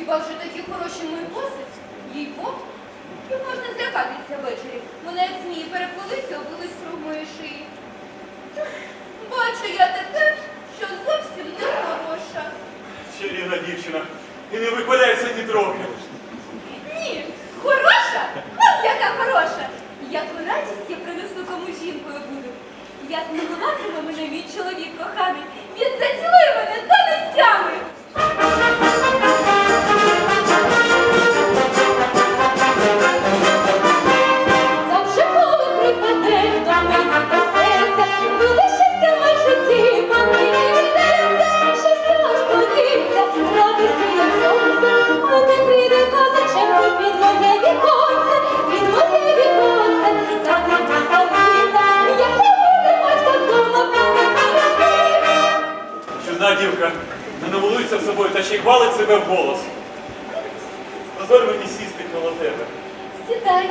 Хіба вже такі хороші мої коси? Їй Бог? І можна злякатися ввечері. Вони як змії переплилися, облились круг моєї шиї. Бачу я таке, що зовсім не хороша. Чарівна дівчина. І не вихваляйся ні трохи. Ні, хороша? От яка хороша! Яку радість я принесу кому жінкою буду. Як милуватиме мене мій чоловік коханий, він зацілує мене до нестями. Дівка не намилується з собою та ще й хвалить себе в голос. Дозволь мені сісти коло тебе. Сідай,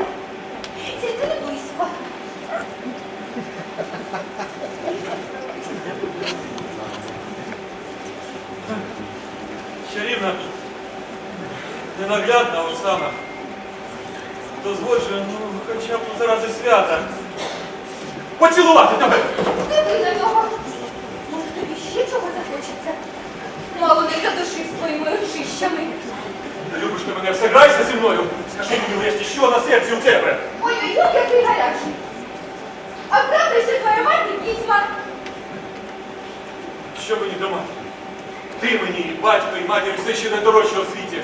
тільки не близько. Чарівна, ненаглядна Оксана. Дозволь же, ну, хоча б заради свята. Поцілувати тебе! Диви на нього. Ти мене, все грайся зі мною. Скажи мені врешті, що на серці у тебе? Ой-ой-ой, який гарячий. А правда, що твоя мати відьма? Що мені до матері? Ти мені, і батько, і матір, все ще найдорожче у світі.